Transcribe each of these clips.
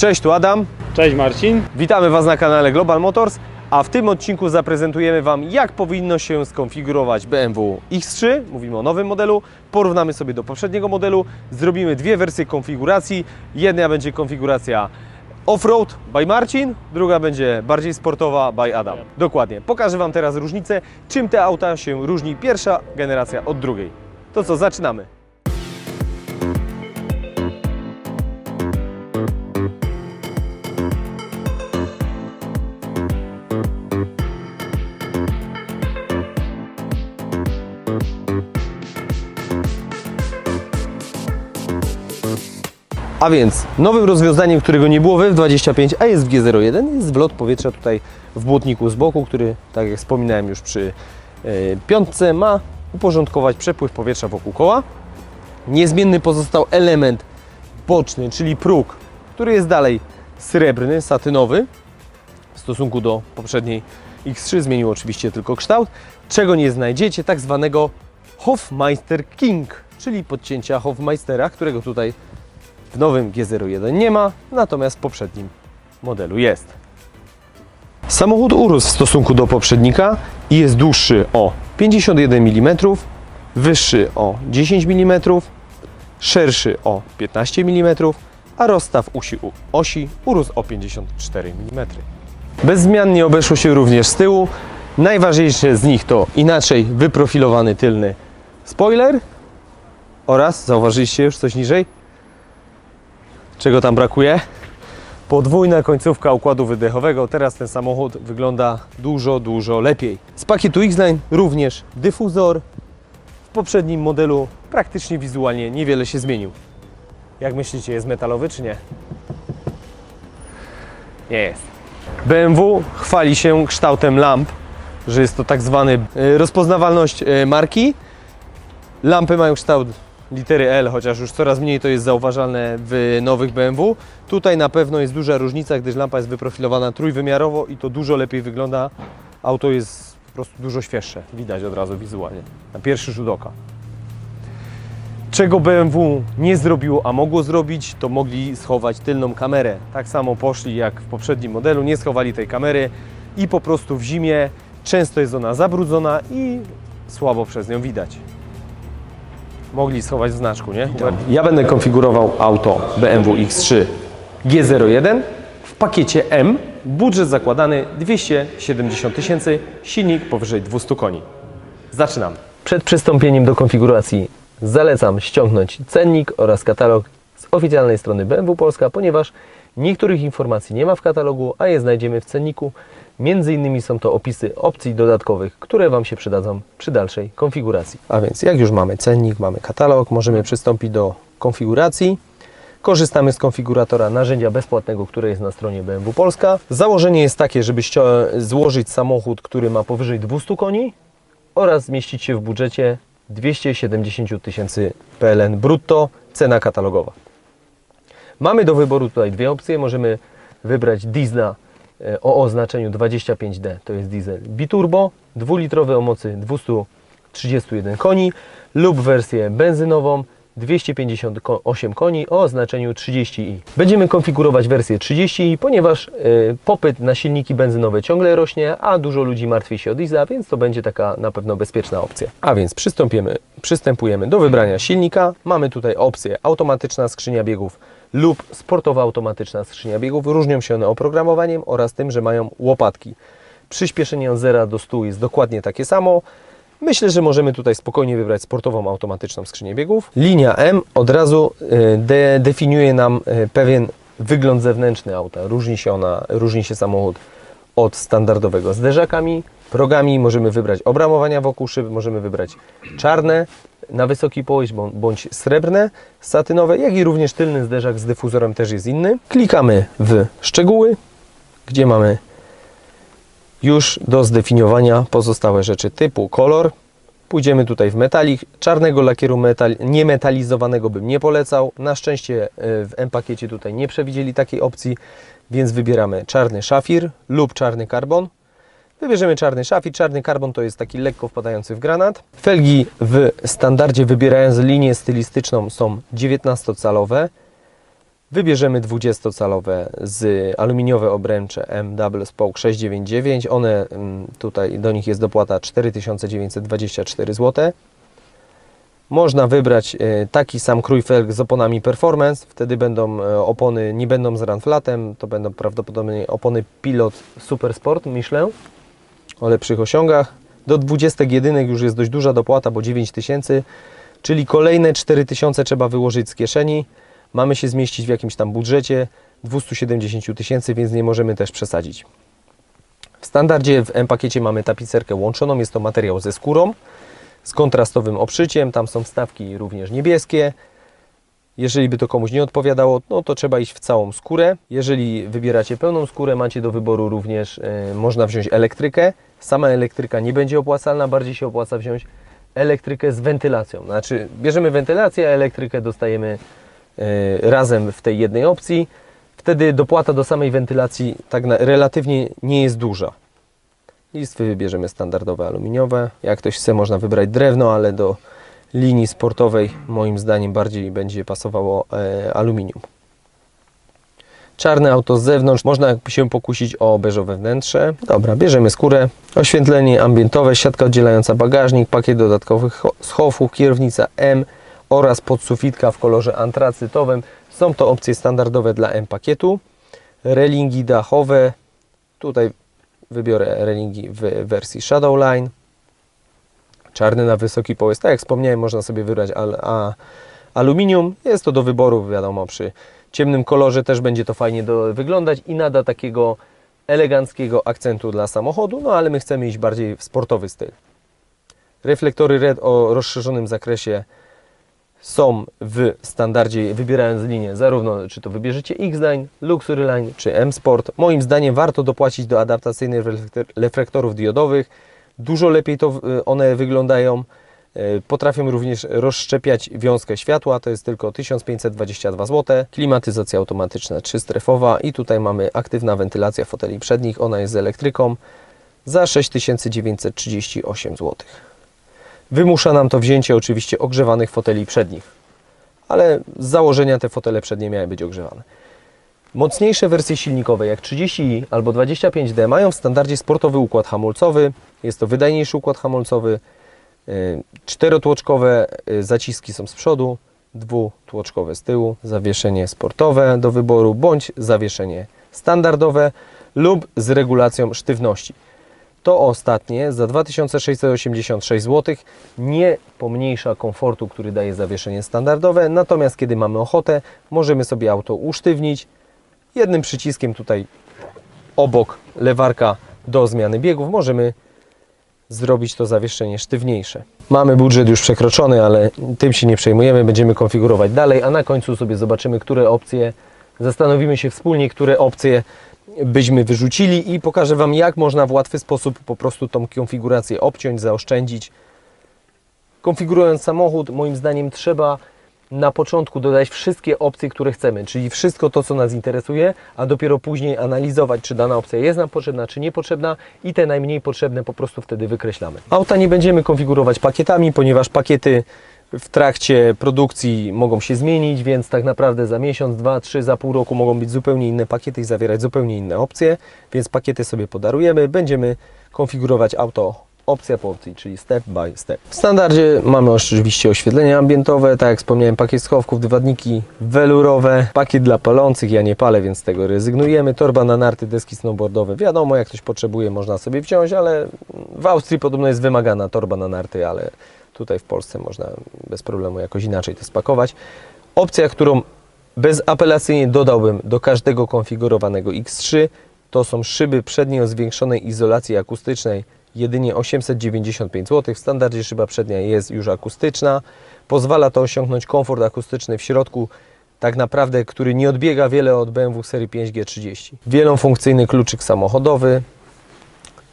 Cześć, tu Adam. Cześć Marcin. Witamy Was na kanale Global Motors, a w tym odcinku zaprezentujemy Wam, jak powinno się skonfigurować BMW X3. Mówimy o nowym modelu. Porównamy sobie do poprzedniego modelu. Zrobimy dwie wersje konfiguracji. Jedna będzie konfiguracja off-road by Marcin, druga będzie bardziej sportowa by Adam. Dokładnie. Pokażę Wam teraz różnicę, czym te auta się różni pierwsza generacja od drugiej. To co, zaczynamy. A więc nowym rozwiązaniem, którego nie było we W25, a jest w G01, jest wlot powietrza tutaj w błotniku z boku, który, tak jak wspominałem już przy e, piątce, ma uporządkować przepływ powietrza wokół koła. Niezmienny pozostał element boczny, czyli próg, który jest dalej srebrny, satynowy. W stosunku do poprzedniej X3 zmienił oczywiście tylko kształt. Czego nie znajdziecie? Tak zwanego Hofmeister King, czyli podcięcia Hofmeistera, którego tutaj w nowym G01 nie ma, natomiast w poprzednim modelu jest. Samochód urósł w stosunku do poprzednika i jest dłuższy o 51 mm, wyższy o 10 mm, szerszy o 15 mm, a rozstaw osi, osi urósł o 54 mm. Bez zmian nie obeszło się również z tyłu. Najważniejsze z nich to inaczej wyprofilowany tylny spoiler oraz, zauważyliście już coś niżej, czego tam brakuje. Podwójna końcówka układu wydechowego. Teraz ten samochód wygląda dużo, dużo lepiej. Z pakietu X-Line również dyfuzor. W poprzednim modelu praktycznie wizualnie niewiele się zmienił. Jak myślicie, jest metalowy czy nie? Nie jest. BMW chwali się kształtem lamp, że jest to tak zwany e, rozpoznawalność e, marki. Lampy mają kształt litery L, chociaż już coraz mniej to jest zauważalne w nowych BMW. Tutaj na pewno jest duża różnica, gdyż lampa jest wyprofilowana trójwymiarowo i to dużo lepiej wygląda. Auto jest po prostu dużo świeższe, widać od razu wizualnie, na pierwszy rzut oka. Czego BMW nie zrobiło, a mogło zrobić, to mogli schować tylną kamerę. Tak samo poszli jak w poprzednim modelu, nie schowali tej kamery i po prostu w zimie często jest ona zabrudzona i słabo przez nią widać mogli schować w znaczku, nie? Ja będę konfigurował auto BMW X3 G01 w pakiecie M. Budżet zakładany 270 tysięcy, silnik powyżej 200 koni. Zaczynamy. Przed przystąpieniem do konfiguracji zalecam ściągnąć cennik oraz katalog z oficjalnej strony BMW Polska, ponieważ niektórych informacji nie ma w katalogu, a je znajdziemy w cenniku. Między innymi są to opisy opcji dodatkowych, które Wam się przydadzą przy dalszej konfiguracji. A więc jak już mamy cennik, mamy katalog, możemy przystąpić do konfiguracji. Korzystamy z konfiguratora narzędzia bezpłatnego, które jest na stronie BMW Polska. Założenie jest takie, żeby złożyć samochód, który ma powyżej 200 koni oraz zmieścić się w budżecie 270 tysięcy PLN brutto, cena katalogowa. Mamy do wyboru tutaj dwie opcje. Możemy wybrać diesla o oznaczeniu 25D, to jest diesel biturbo, dwulitrowy o mocy 231 koni lub wersję benzynową 258 koni o oznaczeniu 30i. Będziemy konfigurować wersję 30i, ponieważ e, popyt na silniki benzynowe ciągle rośnie, a dużo ludzi martwi się o diesla, więc to będzie taka na pewno bezpieczna opcja. A więc przystąpimy, przystępujemy do wybrania silnika. Mamy tutaj opcję automatyczna skrzynia biegów lub sportowa automatyczna skrzynia biegów. Różnią się one oprogramowaniem oraz tym, że mają łopatki. Przyspieszenie od 0 do 100 jest dokładnie takie samo. Myślę, że możemy tutaj spokojnie wybrać sportową automatyczną skrzynię biegów. Linia M od razu y, de definiuje nam y, pewien wygląd zewnętrzny auta. Różni się ona, różni się samochód od standardowego zderzakami, progami. Możemy wybrać obramowania wokół szyb, możemy wybrać czarne na wysoki bą- bądź srebrne, satynowe, jak i również tylny zderzak z dyfuzorem też jest inny. Klikamy w szczegóły, gdzie mamy już do zdefiniowania pozostałe rzeczy typu kolor. Pójdziemy tutaj w metalik. Czarnego lakieru metal, niemetalizowanego bym nie polecał. Na szczęście e, w M-pakiecie tutaj nie przewidzieli takiej opcji, więc wybieramy czarny szafir lub czarny karbon. Wybierzemy czarny szafir. Czarny karbon to jest taki lekko wpadający w granat. Felgi w standardzie wybierając linię stylistyczną są 19-calowe. Wybierzemy 20-calowe z aluminiowe obręcze M Double Spoke 699. One mm, tutaj do nich jest dopłata 4924 zł. Można wybrać e, taki sam krój felg z oponami Performance. Wtedy będą e, opony, nie będą z runflatem. To będą prawdopodobnie opony Pilot Super Sport Michelin o lepszych osiągach. Do 20 jedynek już jest dość duża dopłata, bo 9000, czyli kolejne 4000 trzeba wyłożyć z kieszeni. Mamy się zmieścić w jakimś tam budżecie 270 tysięcy, więc nie możemy też przesadzić. W standardzie w M-pakiecie mamy tapicerkę łączoną, jest to materiał ze skórą, z kontrastowym obszyciem, tam są wstawki również niebieskie. Jeżeli by to komuś nie odpowiadało, no to trzeba iść w całą skórę. Jeżeli wybieracie pełną skórę, macie do wyboru również, e, można wziąć elektrykę. Sama elektryka nie będzie opłacalna, bardziej się opłaca wziąć elektrykę z wentylacją. Znaczy, bierzemy wentylację, a elektrykę dostajemy e, razem w tej jednej opcji. Wtedy dopłata do samej wentylacji tak na, relatywnie nie jest duża. Listwy wybierzemy standardowe aluminiowe. Jak ktoś chce, można wybrać drewno, ale do linii sportowej moim zdaniem bardziej będzie pasowało e, aluminium. Czarne auto z zewnątrz, można się pokusić o beżowe wnętrze. Dobra, bierzemy skórę. Oświetlenie ambientowe, siatka oddzielająca bagażnik, pakiet dodatkowych cho- schowków, kierownica M oraz podsufitka w kolorze antracytowym. Są to opcje standardowe dla M pakietu. Relingi dachowe. Tutaj wybiorę relingi w wersji Shadowline. Czarny na wysoki połysk. Tak jak wspomniałem, można sobie wybrać al, aluminium. Jest to do wyboru, wiadomo, przy ciemnym kolorze też będzie to fajnie do, wyglądać i nada takiego eleganckiego akcentu dla samochodu, no ale my chcemy iść bardziej w sportowy styl. Reflektory LED o rozszerzonym zakresie są w standardzie, wybierając linię, zarówno czy to wybierzecie X-Line, Luxury Line czy M-Sport. Moim zdaniem warto dopłacić do adaptacyjnych reflektor- reflektorów diodowych. Dużo lepiej to one wyglądają. Y, Potrafią również rozszczepiać wiązkę światła, to jest tylko 1522 zł. Klimatyzacja automatyczna trzystrefowa i tutaj mamy aktywna wentylacja foteli przednich, ona jest z elektryką za 6938 zł. Wymusza nam to wzięcie oczywiście ogrzewanych foteli przednich, ale z założenia te fotele przednie miały być ogrzewane. Mocniejsze wersje silnikowe jak 30i albo 25D mają w standardzie sportowy układ hamulcowy. Jest to wydajniejszy układ hamulcowy. Y, Czterotłoczkowe y, zaciski są z przodu, dwutłoczkowe z tyłu. Zawieszenie sportowe do wyboru bądź zawieszenie standardowe lub z regulacją sztywności. To ostatnie za 2686 zł nie pomniejsza komfortu, który daje zawieszenie standardowe, natomiast kiedy mamy ochotę, możemy sobie auto usztywnić jednym przyciskiem tutaj obok lewarka do zmiany biegów możemy zrobić to zawieszenie sztywniejsze. Mamy budżet już przekroczony, ale tym się nie przejmujemy, będziemy konfigurować dalej, a na końcu sobie zobaczymy, które opcje, zastanowimy się wspólnie, które opcje byśmy wyrzucili i pokażę Wam, jak można w łatwy sposób po prostu tą konfigurację obciąć, zaoszczędzić. Konfigurując samochód, moim zdaniem trzeba na początku dodać wszystkie opcje, które chcemy, czyli wszystko to, co nas interesuje, a dopiero później analizować, czy dana opcja jest nam potrzebna, czy niepotrzebna i te najmniej potrzebne po prostu wtedy wykreślamy. Auta nie będziemy konfigurować pakietami, ponieważ pakiety w trakcie produkcji mogą się zmienić, więc tak naprawdę za miesiąc, dwa, trzy, za pół roku mogą być zupełnie inne pakiety i zawierać zupełnie inne opcje, więc pakiety sobie podarujemy, będziemy konfigurować auto opcja po opcji, czyli step by step. W standardzie mamy oczywiście oświetlenie ambientowe, tak jak wspomniałem, pakiet schowków, dywadniki welurowe, pakiet dla palących, ja nie palę, więc z tego rezygnujemy, torba na narty, deski snowboardowe, wiadomo, jak ktoś potrzebuje, można sobie wziąć, ale w Austrii podobno jest wymagana torba na narty, ale tutaj w Polsce można bez problemu jakoś inaczej to spakować. Opcja, którą bezapelacyjnie dodałbym do każdego konfigurowanego X3, to są szyby przednie o zwiększonej izolacji akustycznej, jedynie 895 zł. W standardzie szyba przednia jest już akustyczna. Pozwala to osiągnąć komfort akustyczny w środku, tak naprawdę, który nie odbiega wiele od BMW serii 5G30. Wielofunkcyjny kluczyk samochodowy.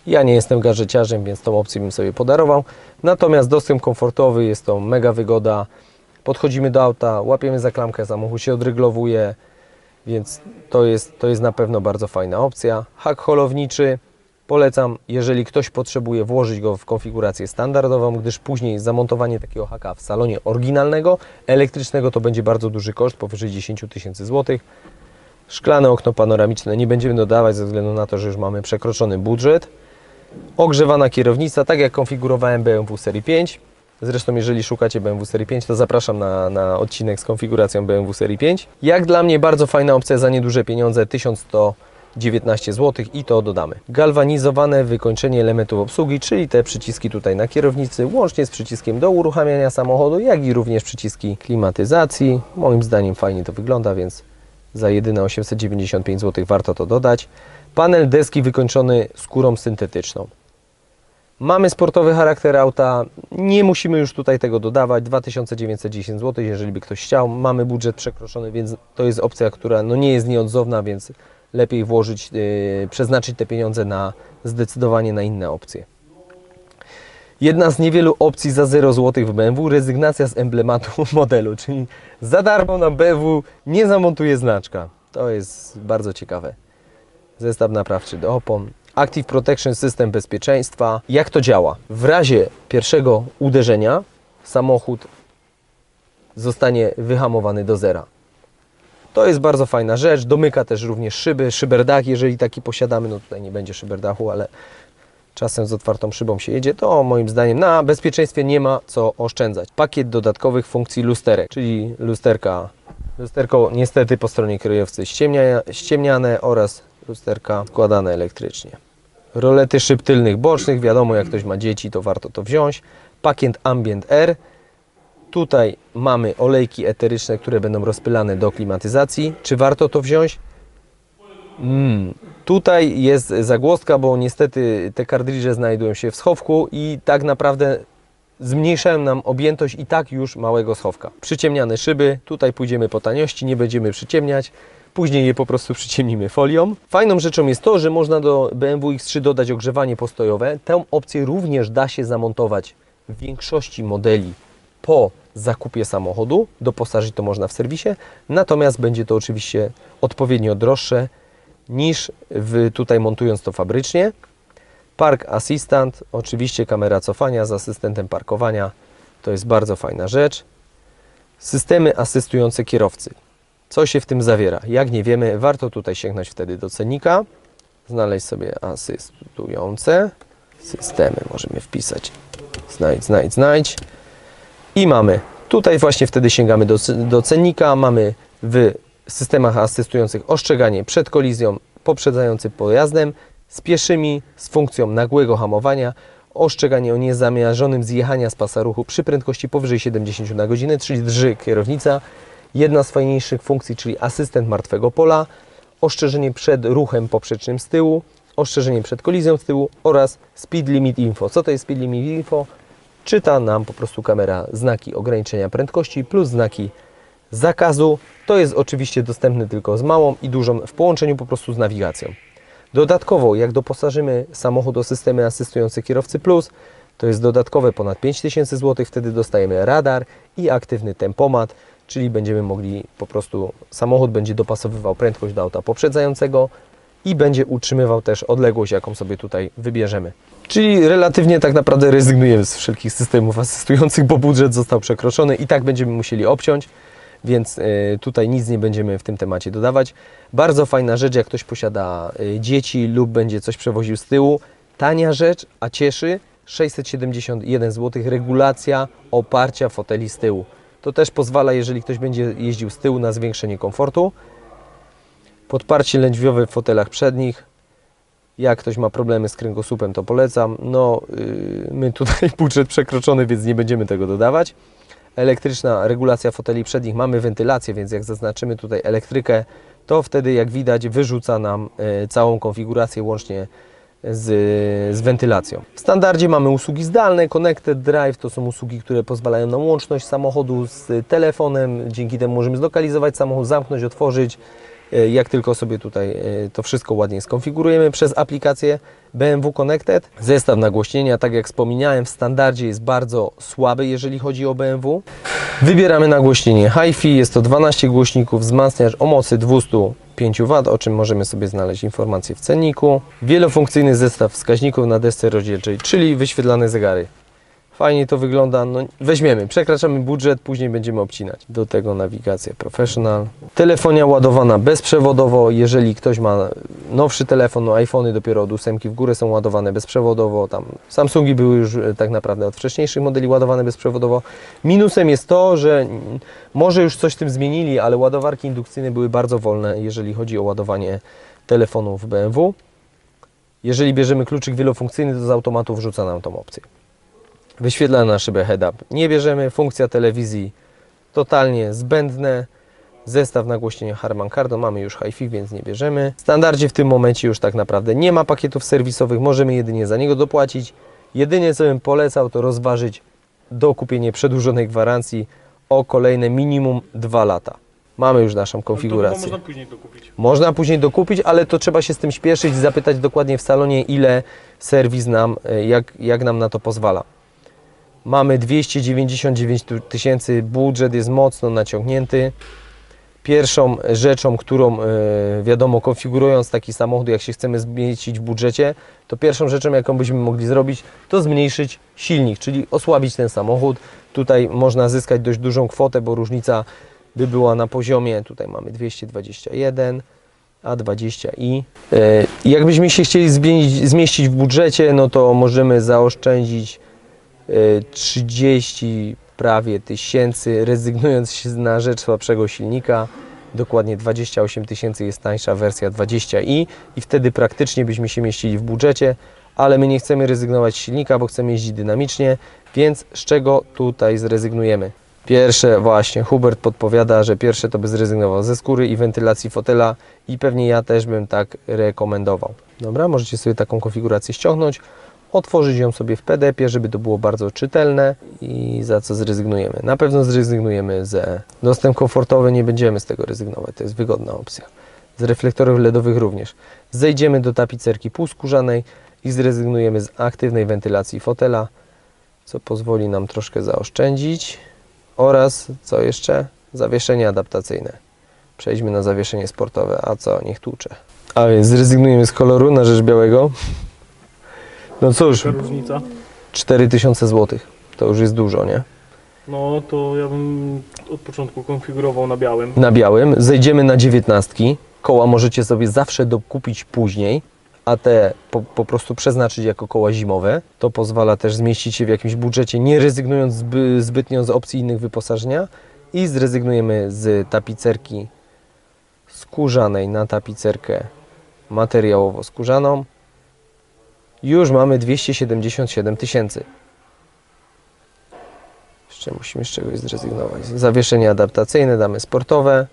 Ja nie jestem gadżeciarzem, więc tą opcję bym sobie podarował. Natomiast dostęp komfortowy jest to mega wygoda. Podchodzimy do auta, łapiemy za klamkę, samochód się odryglowuje, więc to jest, to jest na pewno bardzo fajna opcja. Hak holowniczy, Polecam, jeżeli ktoś potrzebuje włożyć go w konfigurację standardową, gdyż później zamontowanie takiego haka w salonie oryginalnego, elektrycznego to będzie bardzo duży koszt, powyżej 10 tysięcy złotych. Szklane okno panoramiczne nie będziemy dodawać ze względu na to, że już mamy przekroczony budżet. Ogrzewana kierownica, tak jak konfigurowałem BMW Serii 5. Zresztą jeżeli szukacie BMW Serii 5, to zapraszam na, na odcinek z konfiguracją BMW Serii 5. Jak dla mnie bardzo fajna opcja za nieduże pieniądze, 1119 zł i to dodamy. Galwanizowane wykończenie elementów obsługi, czyli te przyciski tutaj na kierownicy, łącznie z przyciskiem do uruchamiania samochodu, jak i również przyciski klimatyzacji. Moim zdaniem fajnie to wygląda, więc za jedyne 895 zł warto to dodać. Panel deski wykończony skórą syntetyczną. Mamy sportowy charakter auta, nie musimy już tutaj tego dodawać, 2910 zł, jeżeli by ktoś chciał. Mamy budżet przekroczony, więc to jest opcja, która no nie jest nieodzowna, więc lepiej włożyć, yy, przeznaczyć te pieniądze na zdecydowanie na inne opcje. Jedna z niewielu opcji za 0 zł w BMW, rezygnacja z emblematu modelu, czyli za darmo nam BMW nie zamontuje znaczka. To jest bardzo ciekawe. Zestaw naprawczy do opon. Active Protection System bezpieczeństwa. Jak to działa? W razie pierwszego uderzenia samochód zostanie wyhamowany do zera. To jest bardzo fajna rzecz. Domyka też również szyby, szyberdach, jeżeli taki posiadamy. No tutaj nie będzie szyberdachu, ale czasem z otwartą szybą się jedzie, to moim zdaniem na bezpieczeństwie nie ma co oszczędzać. Pakiet dodatkowych funkcji lusterek, czyli lusterka, lusterko niestety po stronie kierowcy ściemnia, ściemniane oraz lusterka składane elektrycznie. Rolety szyb tylnych bocznych, wiadomo jak ktoś ma dzieci to warto to wziąć. Pakiet Ambient Air, Tutaj mamy olejki eteryczne, które będą rozpylane do klimatyzacji. Czy warto to wziąć? Mm. Tutaj jest zagłoska, bo niestety te kardridże znajdują się w schowku i tak naprawdę zmniejszają nam objętość i tak już małego schowka. Przyciemniane szyby, tutaj pójdziemy po taniości, nie będziemy przyciemniać. Później je po prostu przyciemnimy folią. Fajną rzeczą jest to, że można do BMW X3 dodać ogrzewanie postojowe. Tę opcję również da się zamontować w większości modeli po zakupie samochodu. Doposażyć to można w serwisie, natomiast będzie to oczywiście odpowiednio droższe niż w, tutaj montując to fabrycznie. Park Assistant, oczywiście kamera cofania z asystentem parkowania, to jest bardzo fajna rzecz. Systemy asystujące kierowcy. Co się w tym zawiera? Jak nie wiemy, warto tutaj sięgnąć wtedy do cennika, znaleźć sobie asystujące systemy, możemy wpisać znajdź, znajdź, znajdź i mamy, tutaj właśnie wtedy sięgamy do, do cennika, mamy w systemach asystujących ostrzeganie przed kolizją, poprzedzający pojazdem, z pieszymi, z funkcją nagłego hamowania, ostrzeganie o niezamierzonym zjechania z pasa ruchu przy prędkości powyżej 70 na godzinę, czyli drży kierownica. Jedna z fajniejszych funkcji, czyli asystent martwego pola, ostrzeżenie przed ruchem poprzecznym z tyłu, ostrzeżenie przed kolizją z tyłu oraz speed limit info. Co to jest speed limit info? Czyta nam po prostu kamera znaki ograniczenia prędkości plus znaki zakazu. To jest oczywiście dostępne tylko z małą i dużą w połączeniu po prostu z nawigacją. Dodatkowo, jak doposażymy samochód o systemy asystujące kierowcy plus, to jest dodatkowe ponad 5000 zł, wtedy dostajemy radar i aktywny tempomat, czyli będziemy mogli po prostu, samochód będzie dopasowywał prędkość do auta poprzedzającego i będzie utrzymywał też odległość, jaką sobie tutaj wybierzemy. Czyli relatywnie tak naprawdę rezygnujemy z wszelkich systemów asystujących, bo budżet został przekroczony i tak będziemy musieli obciąć, więc y, tutaj nic nie będziemy w tym temacie dodawać. Bardzo fajna rzecz, jak ktoś posiada y, dzieci lub będzie coś przewoził z tyłu. Tania rzecz, a cieszy 671 zł regulacja oparcia foteli z tyłu. To też pozwala, jeżeli ktoś będzie jeździł z tyłu na zwiększenie komfortu. Podparcie lędźwiowe w fotelach przednich. Jak ktoś ma problemy z kręgosłupem, to polecam. No, yy, my tutaj budżet przekroczony, więc nie będziemy tego dodawać. Elektryczna regulacja foteli przednich. Mamy wentylację, więc jak zaznaczymy tutaj elektrykę, to wtedy jak widać wyrzuca nam yy, całą konfigurację łącznie z, z wentylacją. W standardzie mamy usługi zdalne, Connected Drive to są usługi, które pozwalają na łączność samochodu z telefonem. Dzięki temu możemy zlokalizować samochód, zamknąć, otworzyć. E, Jak tylko sobie tutaj e, to wszystko ładnie skonfigurujemy przez aplikację BMW Connected. Zestaw nagłośnienia, tak jak wspomniałem, w standardzie jest bardzo słaby, jeżeli chodzi o BMW. Wybieramy nagłośnienie HiFi, jest to 12 głośników, wzmacniacz o mocy 200 W, o czym możemy sobie znaleźć informacje w cenniku. Wielofunkcyjny zestaw wskaźników na desce rozdzielczej, czyli wyświetlane zegary. Fajnie to wygląda, no weźmiemy, przekraczamy budżet, później będziemy obcinać. Do tego nawigacja professional. Telefonia ładowana bezprzewodowo, jeżeli ktoś ma nowszy telefon, no iPhony dopiero od ósemki w górę są ładowane bezprzewodowo, tam Samsungi były już e, tak naprawdę od wcześniejszych modeli ładowane bezprzewodowo. Minusem jest to, że może już coś tym zmienili, ale ładowarki indukcyjne były bardzo wolne, jeżeli chodzi o ładowanie telefonów BMW. Jeżeli bierzemy kluczyk wielofunkcyjny, to z automatu wrzuca nam tą opcję. Wyświetla na szybę head-up. Nie bierzemy. Funkcja telewizji totalnie zbędne. Zestaw nagłośnienia Harman Kardon mamy już hi-fi, więc nie bierzemy. W standardzie w tym momencie już tak naprawdę nie ma pakietów serwisowych, możemy jedynie za niego dopłacić. Jedynie co bym polecał to rozważyć dokupienie przedłużonej gwarancji o kolejne minimum 2 lata. Mamy już naszą chyba konfigurację. można później dokupić. Można później dokupić, ale to trzeba się z tym śpieszyć i zapytać dokładnie w salonie, ile serwis nam, e, jak, jak nam na to pozwala. Mamy 299 tu- tysięcy, budżet jest mocno naciągnięty. Pierwszą rzeczą, którą e, wiadomo, konfigurując taki samochód, jak się chcemy zmieścić w budżecie, to pierwszą rzeczą, jaką byśmy mogli zrobić, to zmniejszyć silnik, czyli osłabić ten samochód. Tutaj można zyskać dość dużą kwotę, bo różnica by była na poziomie, tutaj mamy 221, A20i. E, Jakbyśmy się chcieli zmieścić w budżecie, no to możemy zaoszczędzić 30 prawie tysięcy, rezygnując na rzecz słabszego silnika. Dokładnie 28 tysięcy jest tańsza wersja 20i i wtedy praktycznie byśmy się mieścili w budżecie, ale my nie chcemy rezygnować z silnika, bo chcemy jeździć dynamicznie, więc z czego tutaj zrezygnujemy? Pierwsze właśnie, Hubert podpowiada, że pierwsze to by zrezygnował ze skóry i wentylacji fotela i pewnie ja też bym tak rekomendował. Dobra, możecie sobie taką konfigurację ściągnąć, otworzyć ją sobie w PDF-ie, żeby to było bardzo czytelne i za co zrezygnujemy. Na pewno zrezygnujemy ze dostęp komfortowy, nie będziemy z tego rezygnować, to jest wygodna opcja. Z reflektorów LEDowych również. Zejdziemy do tapicerki półskórzanej i zrezygnujemy z aktywnej wentylacji fotela, co pozwoli nam troszkę zaoszczędzić oraz co jeszcze? Zawieszenie adaptacyjne. Przejdźmy na zawieszenie sportowe, a co? Niech tłucze. A więc zrezygnujemy z koloru na rzecz białego. No cóż, różnica? 4000 zł. To już jest dużo, nie? No to ja bym od początku konfigurował na białym. Na białym zejdziemy na 19. Koła możecie sobie zawsze dokupić później, a te po, po prostu przeznaczyć jako koła zimowe. To pozwala też zmieścić się w jakimś budżecie, nie rezygnując zby, zbytnio z opcji innych wyposażenia. I zrezygnujemy z tapicerki skórzanej na tapicerkę materiałowo-skórzaną. Już mamy 277 tysięcy. Jeszcze musimy z czegoś zrezygnować. Zawieszenie adaptacyjne damy sportowe.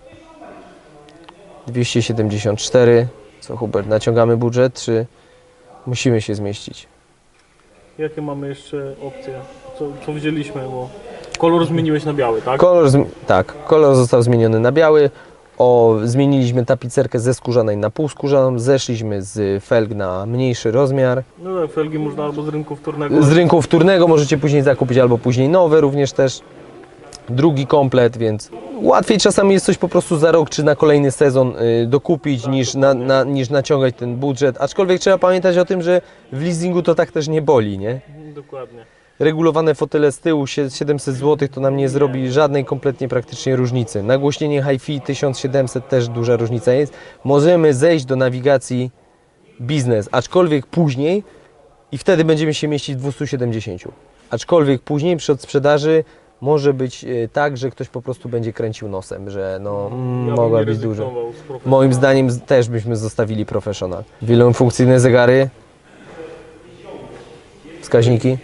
274. Co Hubert, naciągamy budżet, czy musimy się zmieścić? Jakie mamy jeszcze opcje? Co, co wzięliśmy? Bo kolor zmieniłeś na biały, tak? Kolor, tak, kolor został zmieniony na biały. O, zmieniliśmy tapicerkę ze skórzanej na półskórzaną. Zeszliśmy z felg na mniejszy rozmiar. No tak, felgi można albo z rynku wtórnego. Z rynku wtórnego możecie później zakupić albo później nowe również też. Drugi komplet, więc łatwiej czasami jest coś po prostu za rok czy na kolejny sezon y, dokupić niż, na, na, niż naciągać ten budżet. Aczkolwiek trzeba pamiętać o tym, że w leasingu to tak też nie boli, nie? Dokładnie. Regulowane fotele z tyłu sie- 700 zł to nam nie zrobi żadnej kompletnie praktycznie różnicy. Nagłośnienie hi-fi 1700 też duża różnica jest. Możemy zejść do nawigacji biznes, aczkolwiek później i wtedy będziemy się mieścić w 270. Aczkolwiek później przy odsprzedaży może być e, tak, że ktoś po prostu będzie kręcił nosem, że no Ja mogła być dużo. Moim zdaniem też byśmy zostawili professional. Wielofunkcyjne zegary. Wskaźniki.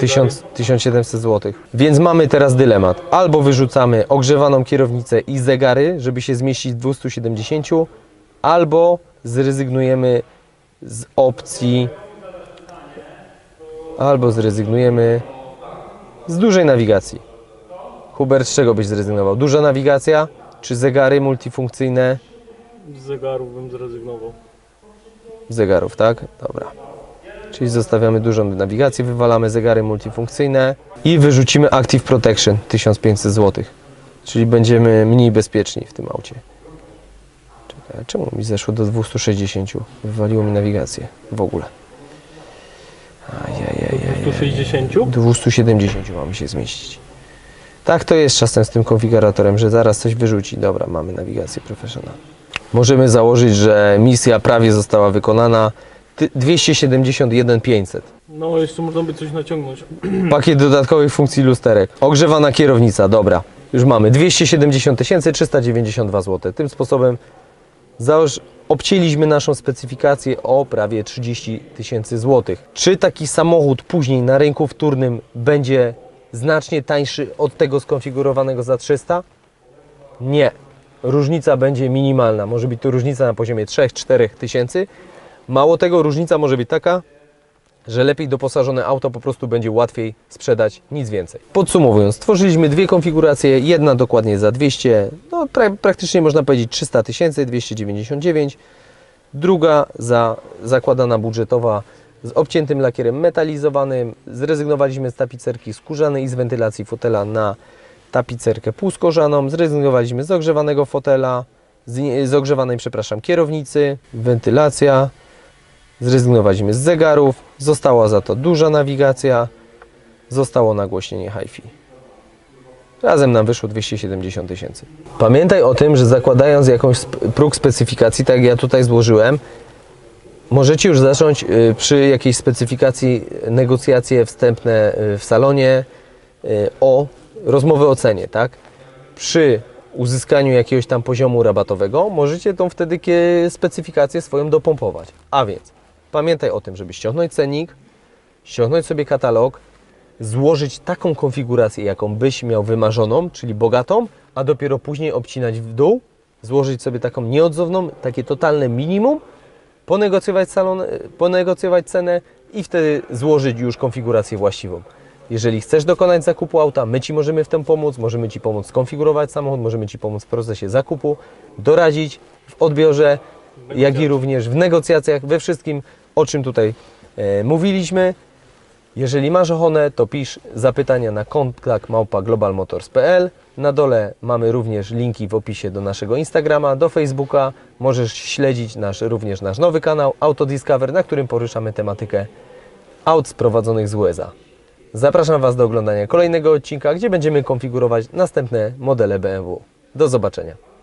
1000, 1700 zł. Więc mamy teraz dylemat. Albo wyrzucamy ogrzewaną kierownicę i zegary, żeby się zmieścić w 270, albo zrezygnujemy z opcji, albo zrezygnujemy z dużej nawigacji. Hubert, z czego byś zrezygnował? Duża nawigacja, czy zegary multifunkcyjne? Z zegarów bym zrezygnował. zegarów, tak? Dobra. Czyli zostawiamy dużą nawigację, wywalamy zegary multifunkcyjne i wyrzucimy Active Protection 1500 zł. Czyli będziemy mniej bezpieczni w tym aucie. Czekaj, Czemu mi zeszło do 260? Wywaliło mi nawigację w ogóle. Ajajajaj. 160? 270 mamy się zmieścić. Tak to jest czasem z tym konfiguratorem, że zaraz coś wyrzuci. Dobra, mamy nawigację profesjonalną. Możemy założyć, że misja prawie została wykonana. Ty- 271 500. No, jeszcze można by coś naciągnąć. Pakiet dodatkowych funkcji lusterek. Ogrzewana kierownica, dobra. Już mamy 270 392 zł. Tym sposobem założ, obcięliśmy naszą specyfikację o prawie 30 tysięcy złotych. Czy taki samochód później na rynku wtórnym będzie znacznie tańszy od tego skonfigurowanego za 300? Nie. Różnica będzie minimalna. Może być to różnica na poziomie 3-4 tysięcy. Mało tego, różnica może być taka, że lepiej doposażone auto po prostu będzie łatwiej sprzedać, nic więcej. Podsumowując, stworzyliśmy dwie konfiguracje, jedna dokładnie za 200, no pra praktycznie można powiedzieć 300 tysięcy, 299, druga za zakładana budżetowa z obciętym lakierem metalizowanym, zrezygnowaliśmy z tapicerki skórzanej i z wentylacji fotela na tapicerkę półskórzaną, zrezygnowaliśmy z ogrzewanego fotela, z, z ogrzewanej, przepraszam, kierownicy, wentylacja, Zrezygnowaliśmy z zegarów, została za to duża nawigacja, zostało nagłośnienie hi-fi. Razem nam wyszło 270 tysięcy. Pamiętaj o tym, że zakładając jakąś próg specyfikacji, tak jak ja tutaj złożyłem, możecie już zacząć y, przy jakiejś specyfikacji negocjacje wstępne y, w salonie y, o rozmowy o cenie, tak? Przy uzyskaniu jakiegoś tam poziomu rabatowego możecie tą wtedy specyfikację swoją dopompować. A więc pamiętaj o tym, żeby ściągnąć cennik, ściągnąć sobie katalog, złożyć taką konfigurację, jaką byś miał wymarzoną, czyli bogatą, a dopiero później obcinać w dół, złożyć sobie taką nieodzowną, takie totalne minimum, ponegocjować salon, ponegocjować cenę i wtedy złożyć już konfigurację właściwą. Jeżeli chcesz dokonać zakupu auta, my Ci możemy w tym pomóc, możemy Ci pomóc skonfigurować samochód, możemy Ci pomóc w procesie zakupu, doradzić w odbiorze, jak i również w negocjacjach, we wszystkim, o czym tutaj e, mówiliśmy. Jeżeli masz ochotę, to pisz zapytania na kontakt małpa globalmotors.pl. Na dole mamy również linki w opisie do naszego Instagrama, do Facebooka. Możesz śledzić nasz, również nasz nowy kanał Autodiscover, na którym poruszamy tematykę aut sprowadzonych z USA. Zapraszam Was do oglądania kolejnego odcinka, gdzie będziemy konfigurować następne modele BMW. Do zobaczenia.